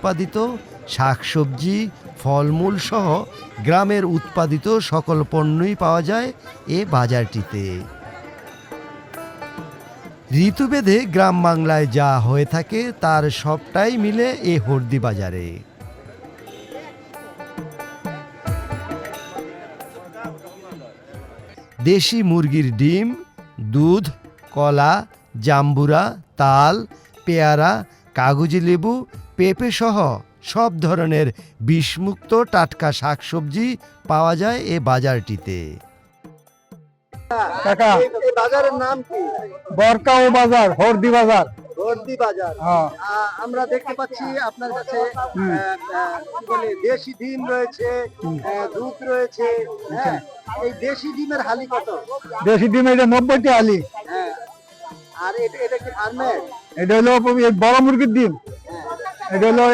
উৎপাদিত শাকসবজি, ফলমূল সহ গ্রামের উৎপাদিত সকল পণ্যই পাওয়া যায় এ বাজারটিতে। ঋতুভেদে গ্রাম বাংলায় যা হয়ে থাকে তার সবটাই মিলে এ হর্দি বাজারে। দেশি মুরগির ডিম, দুধ, কলা, জাম্বুরা, তাল, পেয়ারা, কাগজি লেবু পেঁপে সহ সব ধরনের বিষমুক্ত টাটকা শাকসবজি পাওয়া যায় এ বাজারটিতে। কাকা বাজারের নাম কি? বরকাও বাজার হরদি বাজার। ভর্তি বাজার। হ্যাঁ। আমরা দেখতে পাচ্ছি আপনার কাছে বলে দেশি ডিম রয়েছে দুধ রয়েছে হ্যাঁ? এই দেশি ডিমের হালি কত? দেশি ডিম এটা নব্বইটি আলি হ্যাঁ। আর এটা এটা কি ফার্মের এটা হলো বড় মুরগির ডিম। এটা হলো